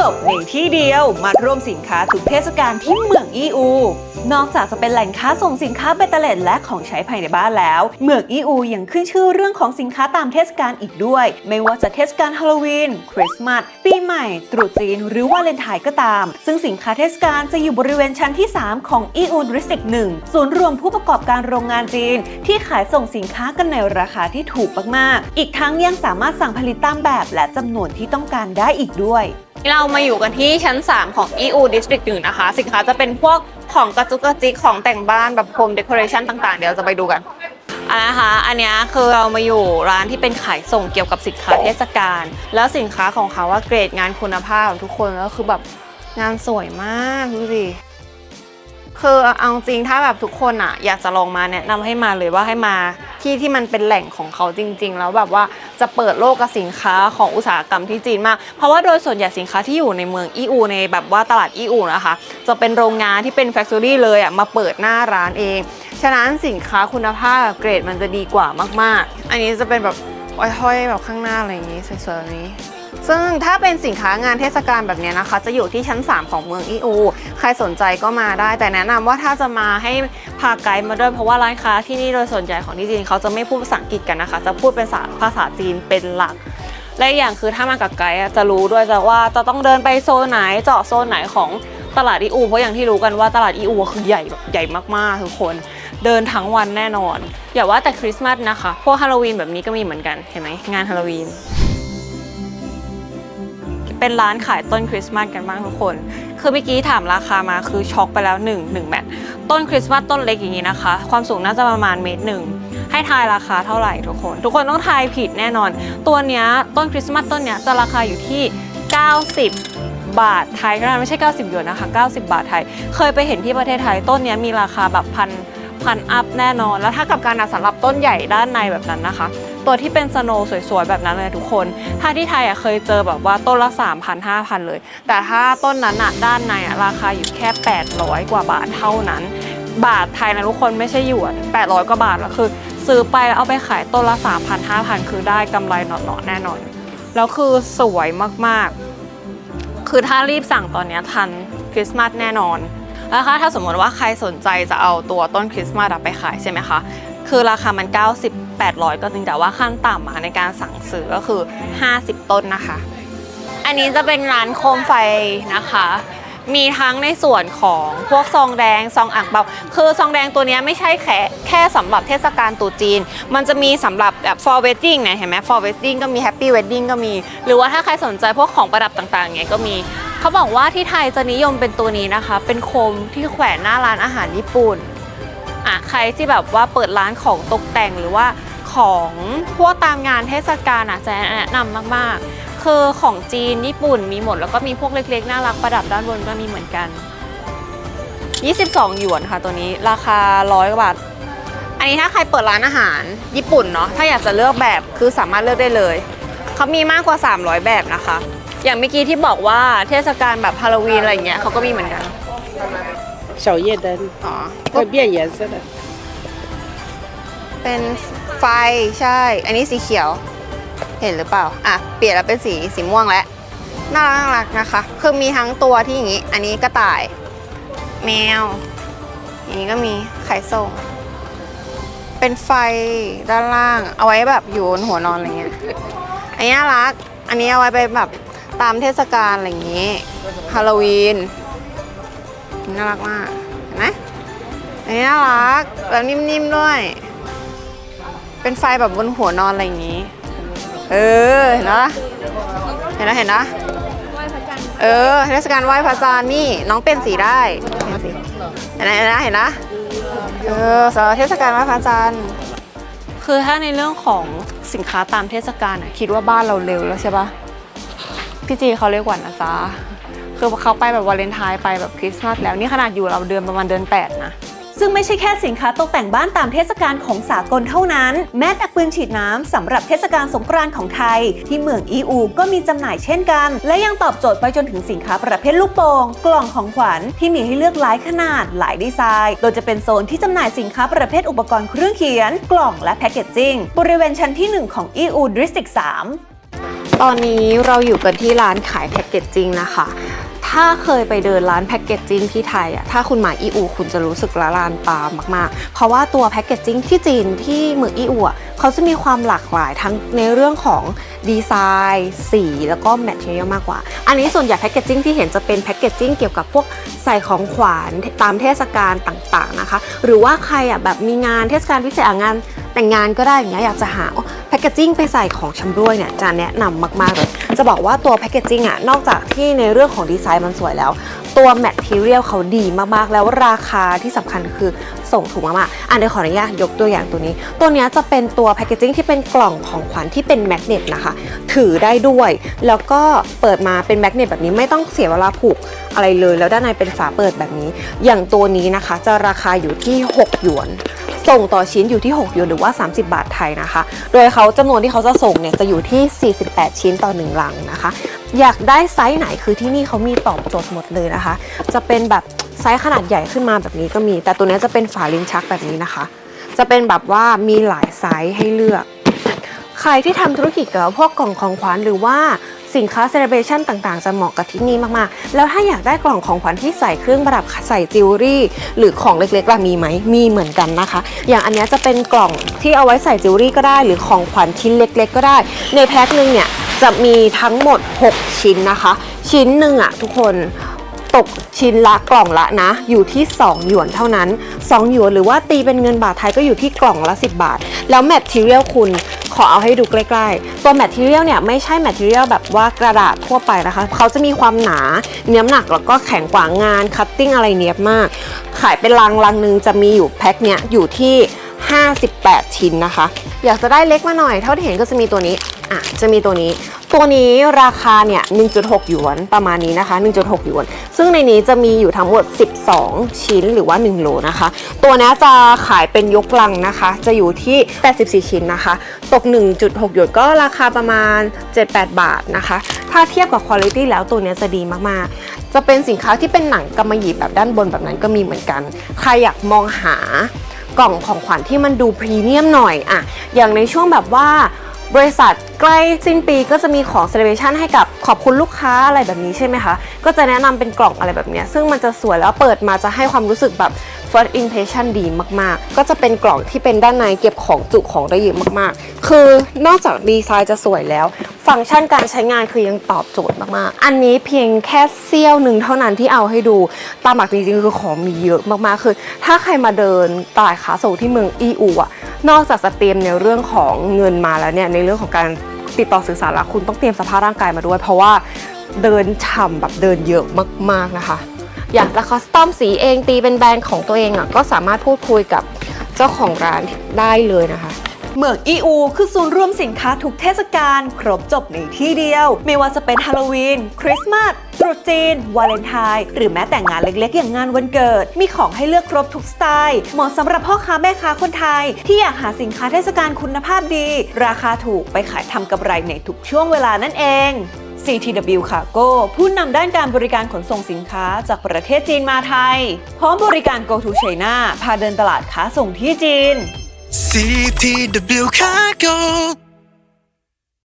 จบในที่เดียว มาร่วมสินค้าทุกเทศกาลที่เมืองอีอู นอกจากจะเป็นแหล่งค้าส่งสินค้าเบตเตอร์เลดและของใช้ภายในบ้านแล้ว เมืองอีอูยังขึ้นชื่อเรื่องของสินค้าตามเทศกาลอีกด้วย ไม่ว่าจะเทศกาลฮาโลวีน คริสต์มาส ปีใหม่ ตรุษจีน หรือว่าเลนไทน์ก็ตาม ซึ่งสินค้าเทศกาลจะอยู่บริเวณชั้นที่ 3 ของอีอูดิสติกหนึ่งศูนย์รวมผู้ประกอบการโรงงานจีน ที่ขายส่งสินค้ากันในราคาที่ถูกมากๆ อีกทั้งยังสามารถสั่งผลิตตามแบบและจำนวนที่ต้องการได้อีกด้วย เรามาอยู่กันที่ชั้น 3 ของ EU District 1นะคะ สินค้าจะเป็นพวกของกระจุกกระจิกของแต่งบ้านแบบ home decoration ต่างๆ เดี๋ยวจะไปดูกันอันนะคะอันนี้คือเรามาอยู่ร้านที่เป็นขายส่งเกี่ยวกับสินค้าเทศกาล แล้วสินค้าของเขาว่าเกรดงานคุณภาพของทุกคนก็คือแบบงานสวยมากดูสิ คือเอาจริงถ้าแบบทุกคนอะอยากจะลองมาแนะนำให้มาเลยว่าให้มาที่ที่มันเป็นแหล่งของเขาจริง ๆ แล้วแบบว่าจะเปิดโลกกับสินค้าของอุตสาหกรรมที่จีนมาก เพราะว่าโดยส่วนใหญ่สินค้าที่อยู่ในเมืองอีอูในแบบว่าตลาดอีอูนะคะ จะเป็นโรงงานที่เป็นแฟคทอรี่เลยอะมาเปิดหน้าร้านเอง ฉะนั้นสินค้าคุณภาพเกรดมันจะดีกว่ามากๆ อันนี้จะเป็นแบบห้อยๆแบบข้างหน้าอะไรอย่างนี้สวยๆแบบนี้ ซึ่งถ้าเป็นสินค้างานเทศกาลแบบนี้นะคะ จะอยู่ที่ชั้น 3 ของเมืองอีอู ใครสนใจก็มาได้ แต่แนะนำว่าถ้าจะมาให้พาไกด์มาด้วยเพราะว่าร้านค้าที่นี่โดยส่วนใหญ่ของที่จีนเขาจะไม่พูดภาษาอังกฤษกันนะคะ จะพูดเป็นภาษาภาษาจีนเป็นหลักและอย่างคือถ้ามากับไกด์จะรู้ด้วยจะว่าจะต้องเดินไปโซนไหนเจาะโซนไหนของตลาดอีอูเพราะอย่างที่รู้กันว่าตลาดอีอูคือใหญ่แบบใหญ่มากๆทุกคนเดินทั้งวันแน่นอน อย่าว่าแต่คริสต์มาสนะคะ พวกฮาโลวีนแบบนี้ก็มีเหมือนกันเห็นไหมงานฮาโลวีน เป็นร้านขายต้นคริสต์มาสกันบ้างทุกคน คือเมื่อกี้ถามราคามาคือช็อกไปแล้ว 1 1แมทต้นคริสต์มาสต้นเล็กอย่างนี้นะคะ ความสูงน่าจะประมาณเมตรหนึ่งให้ทายราคาเท่าไหร่ทุกคน ทุกคนต้องทายผิดแน่นอน ตัวเนี้ยต้นคริสต์มาสต้นเนี้ยจะราคาอยู่ที่ 90 บาทไทยก็ได้ไม่ใช่ 90หยวนนะคะ 90 บาทไทย เคยไปเห็นที่ประเทศไทยต้นเนี้ยมีราคาแบบพันพันอัพแน่นอน แล้วถ้ากับการอะสำหรับต้นใหญ่ด้านในแบบนั้นนะคะ ตัวที่เป็นสโนว์สวยๆ แบบนั้นเลยทุกคน ถ้าที่ไทยอะเคยเจอแบบว่าต้นละ 3,000 5,000 เลย แต่ถ้าต้นนั้นอะด้านในอะราคาอยู่แค่ 800 กว่าบาทเท่านั้น บาทไทยนะทุกคนไม่ใช่หยวน 800 กว่าบาทแล้วคือ ซื้อไปแล้วเอาไปขายต้นละ 3,000 5,000คือได้กำไรหนอๆแน่นอน แล้วคือสวยมากๆ คือถ้ารีบสั่งตอนนี้ทันคริสต์มาสแน่นอนแล้วคะถ้าสมมติว่าใครสนใจจะเอาตัวต้นคริสต์มาสไปขายใช่ไหมคะ คือราคามัน 90 800 ก็จริงแต่ว่าขั้นต่ำในการสั่งซื้อก็คือ 50 ต้นนะคะ อันนี้จะเป็นร้านโคมไฟนะคะ มีทั้งในส่วนของพวกซองแดงซองอ่างเปาคือซองแดงตัวนี้ไม่ใช่แค่แค่สำหรับเทศกาลตรุษจีน มันจะมีสำหรับแบบ for wedding เนี่ยเห็นไหม for wedding ก็มี happy wedding ก็มี หรือว่าถ้าใครสนใจพวกของประดับต่างๆเงี้ยก็มีเขาบอกว่าที่ไทยจะนิยมเป็นตัวนี้นะคะ เป็นโคมที่แขวนหน้าร้านอาหารญี่ปุ่น อะใครที่แบบว่าเปิดร้านของตกแต่งหรือว่าของพวกตามงานเทศกาลอะจะแนะนำมากๆ คือของจีนญี่ปุ่นมีหมด แล้วก็มีพวกเล็กๆ น่ารักประดับด้านบนก็มีเหมือนกัน 22 หยวนค่ะตัวนี้ราคาร้อยกว่าบาท อันนี้ถ้าใครเปิดร้านอาหารญี่ปุ่นเนาะถ้าอยากจะเลือกแบบคือสามารถเลือกได้เลย เขามีมากกว่า 300 แบบนะคะ อย่างเมื่อกี้ที่บอกว่าเทศกาลแบบฮาโลวีนอะไรเงี้ยเขาก็มีเหมือนกัน 小夜灯 อ๋อ 会变颜色的。 เป็นไฟใช่ อันนี้สีเขียว เห็นหรือเปล่า อ่ะ เปลี่ยนแล้วเป็นสีสีม่วงแล้ว น่ารักน่ารักนะคะ คือมีทั้งตัวที่อย่างนี้ อันนี้กระต่าย แมว อย่างนี้ก็มีไข่ส่ง เป็นไฟด้านล่าง เอาไว้แบบอยู่บนหัวนอนอะไรเงี้ย อันนี้น่ารัก อันนี้เอาไว้ไปแบบตามเทศกาลอะไรอย่างงี้ ฮาโลวีน น่ารักมากเห็นไหมอันนี้น่ารักแบบนิ่มๆด้วย เป็นไฟแบบบนหัวนอนอะไรอย่างนี้ เออเห็นนะเห็นนะเห็นนะเออเทศกาลไหว้พระจันทร์นี่น้องเป็นสีได้เห็นนะเห็นนะเห็นนะเออสำหรับเทศกาลไหว้พระจันทร์คือถ้าในเรื่องของสินค้าตามเทศกาลอะคิดว่าบ้านเราเร็วแล้วใช่ปะพี่จีเขาเรียกว่านะจ๊ะ คือเขาไปแบบวาเลนไทน์ไปแบบคริสต์มาสแล้วนี่ขนาดอยู่เราเดือนประมาณเดือนแปดนะ ซึ่งไม่ใช่แค่สินค้าตกแต่งบ้านตามเทศกาลของสากลเท่านั้น แม้แต่ปืนฉีดน้ำสำหรับเทศกาลสงกรานต์ของไทย ที่เมืองอีอูก็มีจำหน่ายเช่นกัน และยังตอบโจทย์ไปจนถึงสินค้าประเภทลูกโป่งกล่องของขวัญที่มีให้เลือกหลายขนาดหลายดีไซน์ โดยจะเป็นโซนที่จำหน่ายสินค้าประเภทอุปกรณ์เครื่องเขียน กล่องและแพคเกจจิ้งบริเวณชั้นที่ 1 ของ EU District 3ตอนนี้เราอยู่กันที่ร้านขายแพ็กเกจจิ้งนะคะ ถ้าเคยไปเดินร้านแพ็กเกจจิ้งที่ไทยอะถ้าคุณมาอีอู คุณจะรู้สึกละลานตามากๆ เพราะว่าตัวแพ็กเกจจิ้งที่จีนที่เมืองอีอูอะเขาจะมีความหลากหลายทั้งในเรื่องของดีไซน์ สี แล้วก็แมทเทียลมากกว่า อันนี้ส่วนใหญ่แพ็กเกจจิ้งที่เห็นจะเป็นแพ็กเกจจิ้งเกี่ยวกับพวกใส่ของขวัญตามเทศกาลต่างๆนะคะ หรือว่าใครอะแบบมีงานเทศกาลพิเศษงานแต่งงานก็ได้อย่างเงี้ยอยากจะหา แพ็กเกจจิ้งไปใส่ของชำร่วยเนี่ยจะแนะนำมากๆเลยจะบอกว่าตัวแพคเกจจิ้งอะนอกจากที่ในเรื่องของดีไซน์มันสวยแล้ว ตัวแมทเทียลเขาดีมากๆ แล้วราคาที่สำคัญคือส่งถูกมากๆอะเดี๋ยวขออนุญาตยกตัวอย่างตัวนี้ ตัวนี้จะเป็นตัวแพคเกจจิ้งที่เป็นกล่องของขวัญที่เป็นแมกเนตนะคะ ถือได้ด้วย แล้วก็เปิดมาเป็นแมกเนตแบบนี้ไม่ต้องเสียเวลาผูกอะไรเลย แล้วด้านในเป็นฝาเปิดแบบนี้ อย่างตัวนี้นะคะ จะราคาอยู่ที่ 6 หยวน ส่งต่อชิ้นอยู่ที่ 6 หยวนหรือว่า 30 บาทไทยนะคะ โดยเขาจำนวนที่เขาจะส่งเนี่ยจะอยู่ที่ 48 ชิ้นต่อ 1 ลังนะคะ อยากได้ไซส์ไหนคือที่นี่เขามีตอบโจทย์หมดเลยนะคะ จะเป็นแบบไซส์ขนาดใหญ่ขึ้นมาแบบนี้ก็มี แต่ตัวนี้จะเป็นฝาลิ้นชักแบบนี้นะคะ จะเป็นแบบว่ามีหลายไซส์ให้เลือก ใครที่ทำธุรกิจเกี่ยวกับพวกกล่องของขวัญหรือว่า สินค้าเซเลบ a ชันต่างๆ จะเหมาะกับที่นี่มากๆ แล้วถ้าอยากได้กล่องของขวัญที่ใส่เครื่องประดับใส่จิวเวลรี่หรือของเล็กๆล่ะมีไหมมีเหมือนกันนะคะ อย่างอันนี้จะเป็นกล่องที่เอาไว้ใส่จิวเวลรี่ก็ได้ หรือของขวัญชิ้นเล็ก ๆ ก็ได้ ในแพ็คหนึ่งเนี่ยจะมีทั้งหมด 6 ชิ้นนะคะ ชิ้นหนึ่งอะทุกคนตกชิ้นละกล่องละนะ อยู่ที่ 2 หยวนเท่านั้น 2 หยวนหรือว่าตีเป็นเงินบาทไทยก็อยู่ที่กล่องละ 10 บาท แล้วแมทเทียลคุณ อเอาให้ดูใกล้ๆ ตัวแมทเทียลเนี่ยไม่ใช่แมทเทียลแบบว่ากระดาษทั่วไปนะคะ เขาจะมีความหนาเนื้อหนักแล้วก็แข็งกว่างานคัตติ้งอะไรเนียบมาก ขายเป็นลังลังหนึ่งจะมีอยู่แพ็คเนี้ยอยู่ที่ 58 ชิ้นนะคะ อยากจะได้เล็กมาหน่อย เท่าที่เห็นก็จะมีตัวนี้อะจะมีตัวนี้ ตัวนี้ราคาเนี่ย1.6 หยวนประมาณนี้นะคะ 1.6 หยวน ซึ่งในนี้จะมีอยู่ทั้งหมด 12 ชิ้นหรือว่า 1 โลนะคะ ตัวนี้จะขายเป็นยกลังนะคะ จะอยู่ที่ 84 ชิ้นนะคะ ตก 1.6 หยวนก็ราคาประมาณ 7-8 บาทนะคะ ถ้าเทียบกับคุณภาพแล้วตัวนี้จะดีมากๆ จะเป็นสินค้าที่เป็นหนังกำมะหยี่แบบด้านบนแบบนั้นก็มีเหมือนกัน ใครอยากมองหากล่องของขวัญที่มันดูพรีเมียมหน่อยอะอย่างในช่วงแบบว่าบริษัท ใกล้สิ้นปีก็จะมีของเซเลบ a ชันให้กับขอบคุณลูกค้าอะไรแบบนี้ใช่ไหมคะ ก็จะแนะนำเป็นกล่องอะไรแบบเนี้ยซึ่งมันจะสวยแล้วเปิดมาจะให้ความรู้สึกแบบ first impression ดีมาก ๆ ก็จะเป็นกล่องที่เป็นด้านในเก็บของจุของได้เยอะมาก ๆ คือนอกจากดีไซน์จะสวยแล้ว ฟังก์ชันการใช้งานคือยังตอบโจทย์มาก ๆ อันนี้เพียงแค่เสี้ยวหนึ่งเท่านั้นที่เอาให้ดู ตามหลักจริง ๆ คือของมีเยอะมาก ๆ คือ ถ้าใครมาเดินตลาดค้าส่งที่เมืองอีอูอะนอกจากจะเตรียมในเรื่องของเงินมาแล้วเนี่ยในเรื่องของการ ติดต่อสื่อสารแล้วคุณต้องเตรียมสภาพร่างกายมาด้วย เพราะว่าเดินฉ่ำแบบเดินเยอะมาก ๆนะคะ อยากจะคัสตอมสีเองตีเป็นแบรนด์ของตัวเองอะก็สามารถพูดคุยกับเจ้าของร้านได้เลยนะคะ เหมืองอีอูคือศูนย์รวมสินค้าทุกเทศกาลครบจบในที่เดียว ไม่ว่าจะเป็นฮาโลวีน คริสต์มาสตรุษจีน วาเลนไทน์ หรือแม้แต่งานเล็กๆ อย่างงานวันเกิด มีของให้เลือกครบทุกสไตล์ เหมาะสำหรับพ่อค้าแม่ค้าคนไทย ที่อยากหาสินค้าเทศกาลคุณภาพดี ราคาถูกไปขายทำกำไรในทุกช่วงเวลานั่นเอง CTW Cargo ผู้นำด้านการบริการขนส่งสินค้าจากประเทศจีนมาไทย พร้อมบริการ Go to China พาเดินตลาดค้าส่งที่จีน CTW Cargo